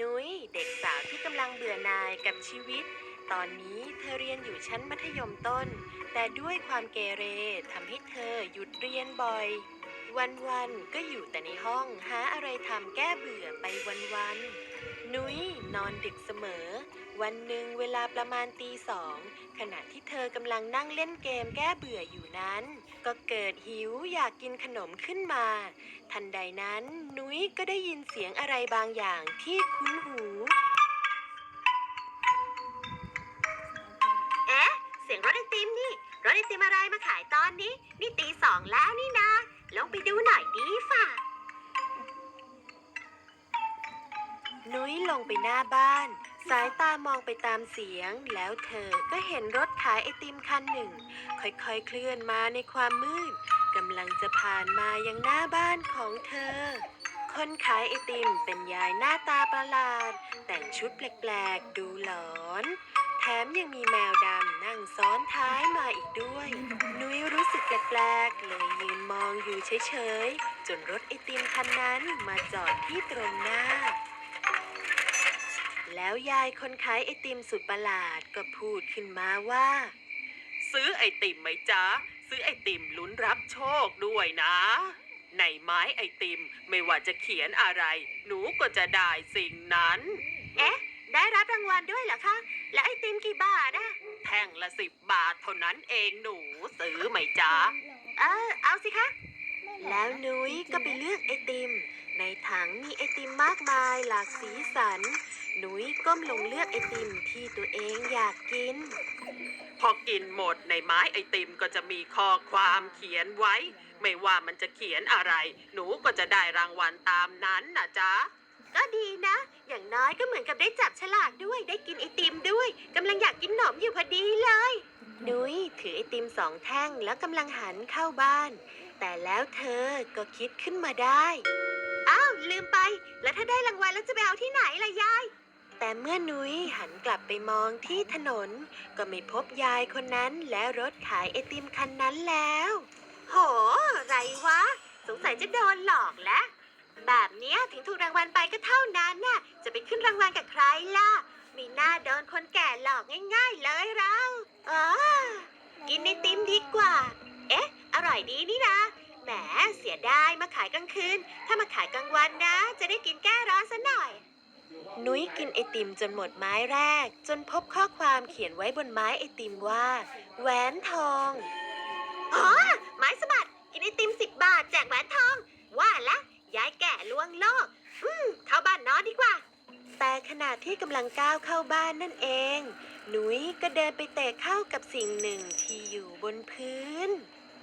นุ้ยเด็กสาวที่กำลังเบื่อนายกับชีวิต ตอนนี้เธอเรียนอยู่ชั้นมัธยมต้น แต่ด้วยความเกเรทำให้เธอหยุดเรียนบ่อย วันๆก็อยู่แต่ในห้องหาอะไรทำแก้เบื่อไปวันๆนุ้ยนอนดึกเสมอ วันหนึ่งเวลาประมาณตีสองขณะที่เธอกำลังนั่งเล่นเกมแก้เบื่ออยู่นั้น ก็เกิดหิวอยากกินขนมขึ้นมา ทันใดนั้นนุ้ยก็ได้ยินเสียงอะไรบางอย่างที่คุ้นหูเอ๊ะเสียงรถไอติมนี่รถไอติมอะไรมาขายตอนนี้ นี่ตีสองแล้วนี่นะลองไปดูหน่อยดีฝ่านุ้ยลงไปหน้าบ้าน สายตามองไปตามเสียง แล้วเธอก็เห็นรถขายไอติมคันหนึ่ง ค่อยๆเคลื่อนมาในความมืดกำลังจะผ่านมายังหน้าบ้านของเธอ คนขายไอติมเป็นยายหน้าตาประหลาด แต่งชุดแปลกๆ ดูหลอน แถมยังมีแมวดำนั่งซ้อนท้ายมาอีกด้วย นุ้ยรู้สึกแปลกๆ เลยยืนมองอยู่เฉยๆ จนรถไอติมคันนั้นมาจอดที่ตรงหน้า แล้วยายคนขายไอติมสุดประหลาดก็พูดขึ้นมาว่า ซื้อไอติมไหมจ๊ะ ซื้อไอติมลุ้นรับโชคด้วยนะ ในไม้ไอติมไม่ว่าจะเขียนอะไร หนูก็จะได้สิ่งนั้น เอ๊ะ ได้รับรางวัลด้วยเหรอคะ และไอติมกี่บาทอะแท่งละสิบบาทเท่านั้นเองหนูซื้อไหมจ๊ะ เออ เอาสิคะ แล้วนุ้ยก็ไปเลือกไอติม ในถังมีไอติมมากมายหลากสีสัน นุ้ยก้มลงเลือกไอติมที่ตัวเองอยากกิน พอกินหมดในไม้ไอติมก็จะมีข้อความเขียนไว้ ไม่ว่ามันจะเขียนอะไร หนูก็จะได้รางวัลตามนั้นนะจ๊ะ ก็ดีนะ อย่างน้อยก็เหมือนกับได้จับฉลากด้วย ได้กินไอติมด้วยกำลังอยากกินหนมอยู่พอดีเลยนุ้ยถือไอติมสองแท่งแล้วกำลังหันเข้าบ้าน แต่แล้วเธอก็คิดขึ้นมาได้ อ้าว ลืมไป แล้วถ้าได้รางวัลแล้วจะไปเอาที่ไหนล่ะยาย แต่เมื่อนุ้ยหันกลับไปมองที่ถนน ก็ไม่พบยายคนนั้นและรถขายไอติมคันนั้นแล้ว โห ไรวะ สงสัยจะโดนหลอกแล้ว แบบเนี้ยถึงถูกรางวัลไปก็เท่านั้นน่ะ จะไปขึ้นรางวัลกับใครล่ะ มีหน้าโดนคนแก่หลอกง่าย ๆ เลยเราอ๋อกินไอติมดีกว่า เอ๊ะ อร่อยดีนี่นะแหมเสียดายมาขายกลางคืน ถ้ามาขายกลางวันนะ จะได้กินแก้ร้อนซะหน่อย นุ้ยกินไอติมจนหมดไม้แรก จนพบข้อความเขียนไว้บนไม้ไอติมว่า แหวนทองอ๋อไม้สะบัดกินไอติมสิบบาทแจกแหวนทอง ว่าละยายแก่ลวงโลก อืมเข้าบ้านนอนดีกว่า แต่ขณะที่กำลังก้าวเข้าบ้านนั่นเอง หนุยก็เดินไปเตะเข้ากับสิ่งหนึ่งที่อยู่บนพื้น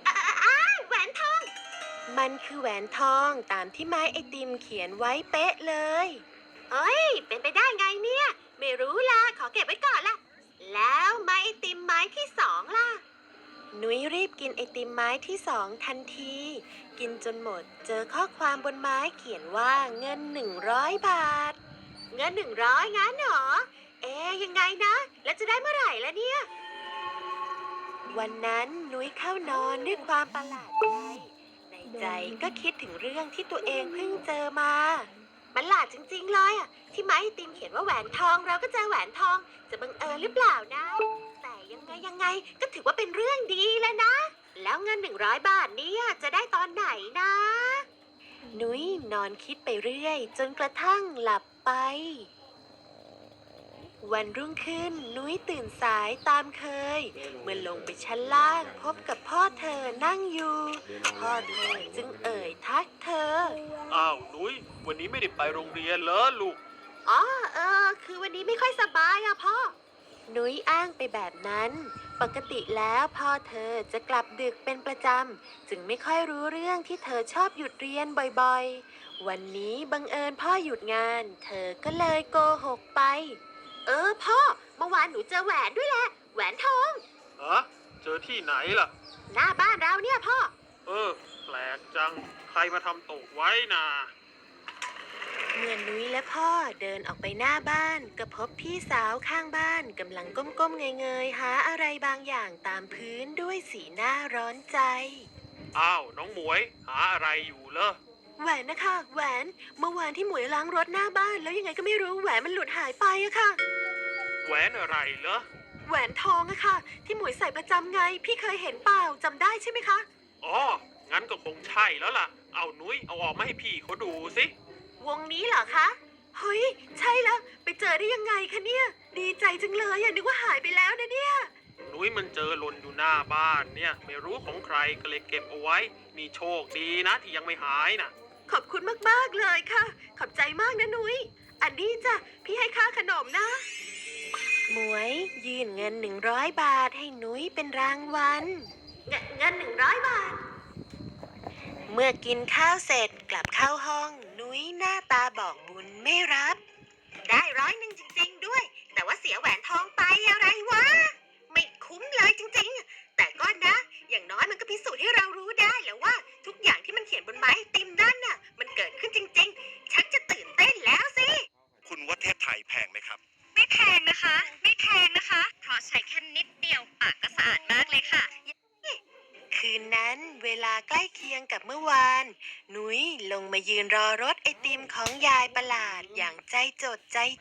อ้าแหวนทอง มันคือแหวนทองตามที่ไม้ไอติมเขียนไว้เป๊ะเลย เอ้ย เป็นไปได้ไงเนี่ย ไม่รู้ล่ะ ขอเก็บไว้ก่อนล่ะ แล้วไม้ไอติมไม้ที่สองล่ะนุ้ยรีบกินไอติมไม้ที่สองทันที กินจนหมด เจอข้อความบนไม้เขียนว่าเงินหนึ่งร้อยบาท เงินหนึ่งร้อยงั้นเหรอ เอ๊ยยังไงนะ แล้วจะได้เมื่อไหร่ละเนี่ย วันนั้นนุ้ยเข้านอนด้วยความประหลาดใจ ในใจก็คิดถึงเรื่องที่ตัวเองเพิ่งเจอมา มันหลาดจริง ๆ เลยอะ ที่ไม้ไอติมเขียนว่าแหวนทองเราก็เจอแหวนทอง จะบังเอิญหรือเปล่านะ แต่ยังไงยังไงก็ถือว่าเป็นเรื่องดีแล้วนะ แล้วเงินหนึ่งร้อยบาทนี้จะได้ตอนไหนนะ นุ้ยนอนคิดไปเรื่อย จนกระทั่งหลับไป วันรุ่งขึ้นนุ้ยตื่นสายตามเคย เมื่อลงไปชั้นล่างพบกับพ่อเธอนั่งอยู่ พ่อเธอจึงเอ่ยทักเธอ อ้าวนุ้ยวันนี้ไม่ได้ไปโรงเรียนเหรอลูก อ๋อเออ คือวันนี้ไม่ค่อยสบายอะพ่อ นุ้ยอ้างไปแบบนั้น ปกติแล้วพ่อเธอจะกลับดึกเป็นประจำ จึงไม่ค่อยรู้เรื่องที่เธอชอบหยุดเรียนบ่อยๆ วันนี้บังเอิญพ่อหยุดงาน เธอก็เลยโกหกไป เออพ่อเมื่อวานหนูเจอแหวนด้วยแหละ แหวนทอง ฮะเจอที่ไหนล่ะ หน้าบ้านเราเนี่ยพ่อ เออ แปลกจัง ใครมาทำตกไว้น่ะเมื่อนุ้ยและพ่อเดินออกไปหน้าบ้าน ก็พบพี่สาวข้างบ้านกำลังก้มๆเงยๆหาอะไรบางอย่างตามพื้นด้วยสีหน้าร้อนใจ อ้าว น้องหมวย หาอะไรอยู่เหรออ แหวนนะคะ แหวน เมื่อวานที่หมวยล้างรถหน้าบ้าน แล้วยังไงก็ไม่รู้แหวนมันหลุดหายไปอะค่ะ แหวนอะไรเหรอ แหวนทองอะค่ะ ที่หมวยใส่ประจำไง พี่เคยเห็นเปล่าจำได้ใช่ไหมคะ อ๋อ งั้นก็คงใช่แล้วล่ะ เอานุ้ยเอาออกมาให้พี่เขาดูสิ วงนี้เหรอคะ เฮ้ย ใช่แล้ว ไปเจอได้ยังไงคะเนี่ย ดีใจจังเลยอะนึกว่าหายไปแล้วนะเนี่ย นุ้ยมันเจอหล่นอยู่หน้าบ้านเนี่ย ไม่รู้ของใครก็เลยเก็บเอาไว้นี่โชคดีนะที่ยังไม่หายนะ ขอบคุณมากๆเลยค่ะ ขอบใจมากนะนุ้ย อันนี้จ้ะ พี่ให้ค่าขนมนะ หมวยยื่นเงินหนึ่งร้อยบาทให้นุ้ยเป็นรางวัล เงินเงินหนึ่งร้อยบาท เมื่อกินข้าวเสร็จกลับเข้าห้อง นุ้ยหน้าตาบอกบุญไม่รับ ได้ร้อยหนึ่งจริง ๆ ด้วย แต่ว่าเสียแหวนทองไปอะไรวะ ไม่คุ้มเลยจริง ๆ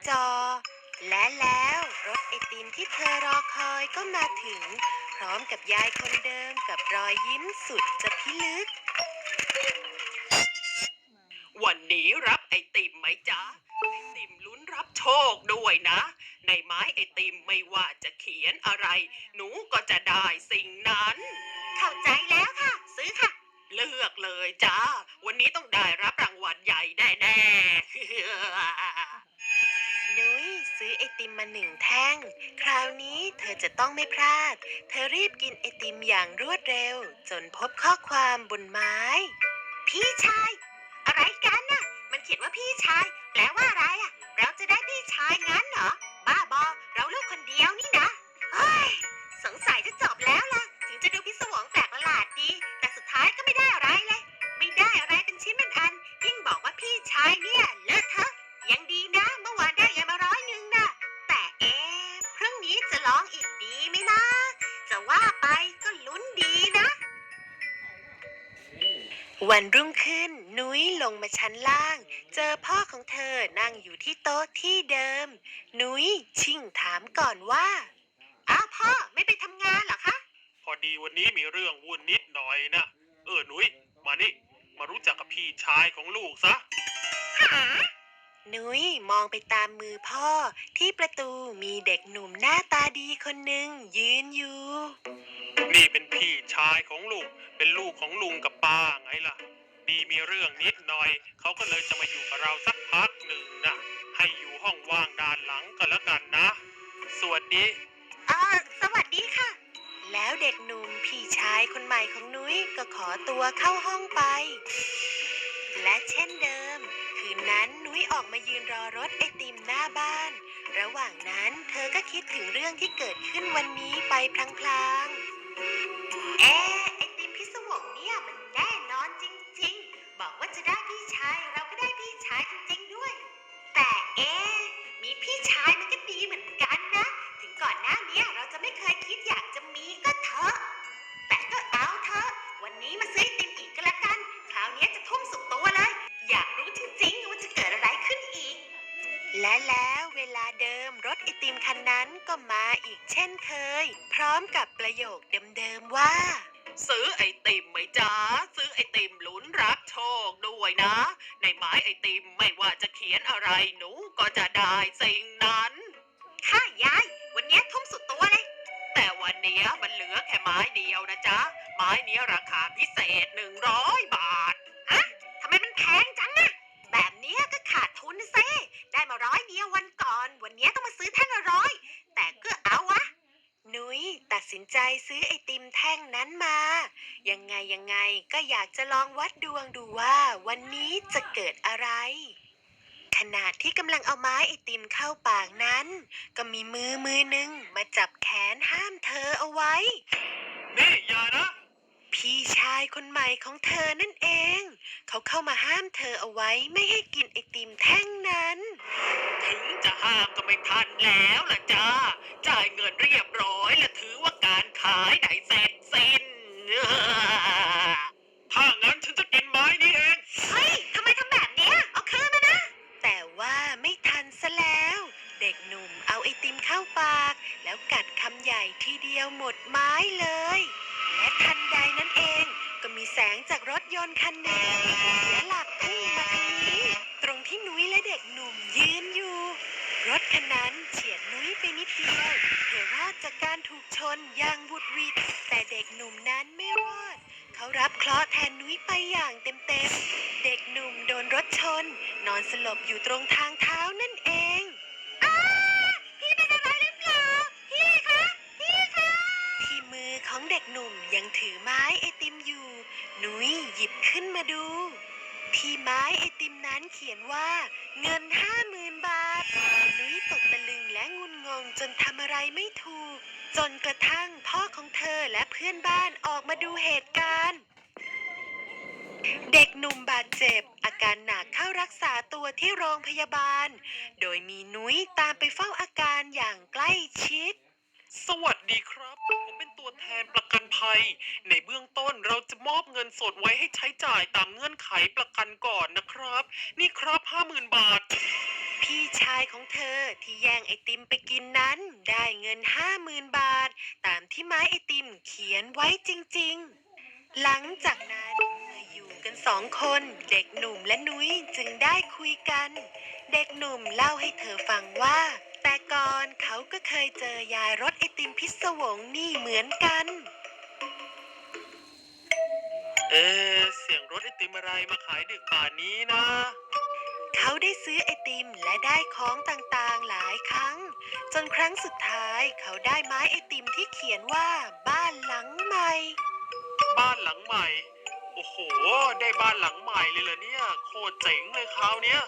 จอ และแล้วรถไอติมที่เธอรอคอยก็มาถึง พร้อมกับยายคนเดิมกับรอยยิ้มสุดจะพิลึก วันนี้รับไอติมไหมจ๊ะ ไอติมลุ้นรับโชคด้วยนะ ในไม้ไอติมไม่ว่าจะเขียนอะไร หนูก็จะได้สิ่งนั้น เข้าใจแล้วค่ะ ซื้อค่ะ เลือกเลยจ้า วันนี้ต้องได้รับรางวัลใหญ่แน่ๆนุ้ย ซื้อไอติมมาหนึ่งแท่ง คราวนี้เธอจะต้องไม่พลาด เธอรีบกินไอติมอย่างรวดเร็ว จนพบข้อความบนไม้ พี่ชาย อะไรกันน่ะ มันเขียนว่าพี่ชาย แปลว่าอะไรอะ เราจะได้พี่ชายงั้นเหรอ บ้าบอ เราลูกคนเดียวนี่ วันรุ่งขึ้น นุ้ยลงมาชั้นล่าง เจอพ่อของเธอนั่งอยู่ที่โต๊ะที่เดิม นุ้ยชิ่งถามก่อนว่า อ้าวพ่อไม่ไปทำงานเหรอคะ พอดีวันนี้มีเรื่องวุ่นนิดหน่อยนะ เออ นุ้ย มานี่ มารู้จักกับพี่ชายของลูกซะ นุ้ยมองไปตามมือพ่อ ที่ประตูมีเด็กหนุ่มหน้าตาดีคนหนึ่งยืนอยู่ นี่เป็นพี่ชายของลุงเป็นลูกของลุงกับป้าไงล่ะ ดีมีเรื่องนิดหน่อย เขาก็เลยจะมาอยู่กับเราสักพักหนึ่งนะให้อยู่ห้องว่างด้านหลังก็แล้วกันนะ สวัสดีอ่าสวัสดีค่ะ แล้วเด็กหนุ่มพี่ชายคนใหม่ของนุ้ยก็ขอตัวเข้าห้องไป และเช่นเดิม คืนนั้น นุ้ออกมายืนรอรถไอติมหน้าบ้าน ระหว่างนั้นเธอก็คิดถึงเรื่องที่เกิดขึ้นวันนี้ไปพลางๆ กับประโยคเดิมๆว่า ซื้อไอติมไหมจ๊ะซื้อไอติมลุ้นรับโชคด้วยนะ ในไม้ไอติมไม่ว่าจะเขียนอะไรหนูก็จะได้สิ่งนั้น ค่ะยาย วันนี้ทุ่มสุดตัวเลย แต่วันเนี้ยมันเหลือแค่ไม้เดียวนะจ๊ะ ไม้เนี้ยราคาพิเศษหนึ่งร้อยบาท ฮะทำไมมันแพงจังอะแบบเนี้ยก็ขาดทุนนะเซ่ได้มาร้อยเดียววันก่อน วันเนี้ยต้องมาซื้อแท่งละร้อย แต่ก็เอาวะ นุ้ยตัด สินใจซื้อไอติมแท่งนั้นมา ยังไงยังไงก็อยากจะลองวัดดวงดูว่าวันนี้จะเกิดอะไร ขณะที่กำลังเอาไม้ไอติมเข้าปากนั้น ก็มีมือมือหนึ่งมาจับแขนห้ามเธอเอาไว้ นี่อย่านะ พี่ชายคนใหม่ของเธอนั่น เขาเข้ามาห้ามเธอเอาไว้ไม่ให้กินไอติมแท่งนั้น ถึงจะห้ามก็ไม่ทันแล้วล่ะจ้า จ่ายเงินเรียบร้อยและถือว่าการขายได้เสร็จสิ้น ถ้างั้นฉันจะกินไม้นี้เอง เฮ้ยทำไมทำแบบนี้ยเอาคืนมานะ แต่ว่าไม่ทันซะแล้ว เด็กหนุ่มเอาไอติมเข้าปาก แล้วกัดคำใหญ่ทีเดียวหมดไม้เลย นต์คันหนึ่งเสียหลักพุ่งมาทางนี้ ตรงที่นุ้ยและเด็กหนุ่มยืนอยู่ รถคันนั้นเฉียดนุ้ยไปนิดเดียวเธอรอดจากการถูกชนอย่างบุดวิดแต่เด็กหนุ่มนั้นไม่รอด เขารับเคราะห์แทนนุ้ยไปอย่างเต็มๆ เด็กหนุ่มโดนรถชน นอนสลบอยู่ตรงทางเท้านั่นเองพี่เป็นอะไรหรือเปล่าพี่คะพี่คะที่มือของเด็กหนุ่มยังถือไม้ไอติมอยู่ นุ้ยหยิบขึ้นมาดู ที่ไม้ไอติมนั้นเขียนว่า เงินห้าหมื่นบาท นุ้ยตกตะลึงและงุนงงจนทำอะไรไม่ถูก จนกระทั่งพ่อของเธอและเพื่อนบ้านออกมาดูเหตุการณ์ เด็กหนุ่มบาดเจ็บ อาการหนักเข้ารักษาตัวที่โรงพยาบาล โดยมีนุ้ยตามไปเฝ้าอาการอย่างใกล้ชิด สวัสดีครับ ผมเป็นตัวแทนประกันภัย ในเบื้องต้นเราจะมอบเงินสดไว้ให้ใช้จ่ายตามเงื่อนไขประกันก่อนนะครับ นี่ครับห้าหมื่นบาท พี่ชายของเธอที่แย่งไอติมไปกินนั้น ได้เงินห้าหมื่นบาท ตามที่ไม้ไอติมเขียนไว้จริงๆ หลังจากนั้นเมื่ออยู่กันสองคนเด็กหนุ่มและนุ้ยจึงได้คุยกัน เด็กหนุ่มเล่าให้เธอฟังว่า แต่ก่อนเขาก็เคยเจอยายรถไอติมพิศวงนี่เหมือนกัน เอ๊ะเสียงรถไอติมอะไรมาขายดึกป่านนี้นะ เขาได้ซื้อไอติมและได้ของต่างๆหลายครั้ง จนครั้งสุดท้ายเขาได้ไม้ไอติมที่เขียนว่าบ้านหลังใหม่ บ้านหลังใหม่ โอ้โห ได้บ้านหลังใหม่เลยเหรอเนี่ย โคตรเจ๋งเลยคราวเนี้ย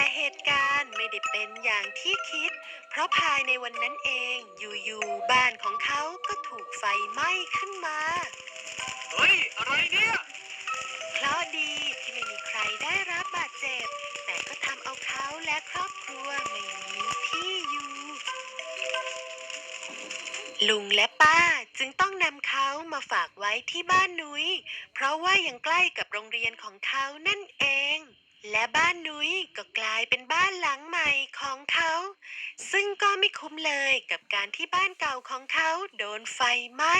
แต่เหตุการณ์ไม่ได้เป็นอย่างที่คิด เพราะภายในวันนั้นเองอยู่ๆบ้านของเขาก็ถูกไฟไหม้ขึ้นมา เฮ้ย อะไรเนี่ยเพราะดีที่ไม่มีใครได้รับบาดเจ็บ แต่ก็ทำเอาเขาและครอบครัวไม่มีที่อยู่ ลุงและป้าจึงต้องนำเขามาฝากไว้ที่บ้านนุย้ยเพราะว่ายังใกล้กับโรงเรียนของเขานั่นเอง และบ้านนุ้ยก็กลายเป็นบ้านหลังใหม่ของเขา ซึ่งก็ไม่คุ้มเลยกับการที่บ้านเก่าของเขาโดนไฟไหม้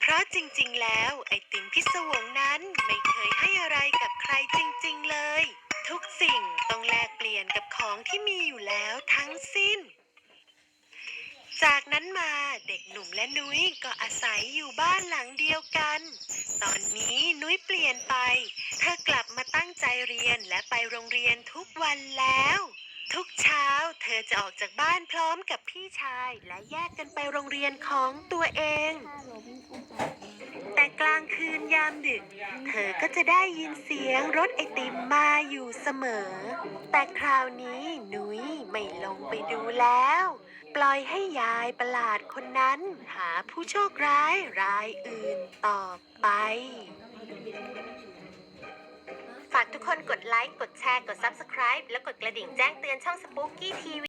เพราะจริงๆ แล้วไอติมพิศวงนั้นไม่เคยให้อะไรกับใครจริงๆเลย ทุกสิ่งต้องแลกเปลี่ยนกับของที่มีอยู่แล้ว จากนั้นมาเด็กหนุ่มและนุ้ยก็อาศัยอยู่บ้านหลังเดียวกัน ตอนนี้นุ้ยเปลี่ยนไป เธอกลับมาตั้งใจเรียนและไปโรงเรียนทุกวันแล้ว ทุกเช้าเธอจะออกจากบ้านพร้อมกับพี่ชายและแยกกันไปโรงเรียนของตัวเอง แต่กลางคืนยามดึก เธอก็จะได้ยินเสียงรถไอติมมาอยู่เสมอ แต่คราวนี้นุ้ยไม่ลงไปดูแล้ว ปล่อยให้ยายประหลาดคนนั้น หาผู้โชคร้ายรายอื่นต่อไป ฝากทุกคนกดไลค์ กดแชร์ กด Subscribe แล้วกดกระดิ่งแจ้งเตือนช่อง Spooky TV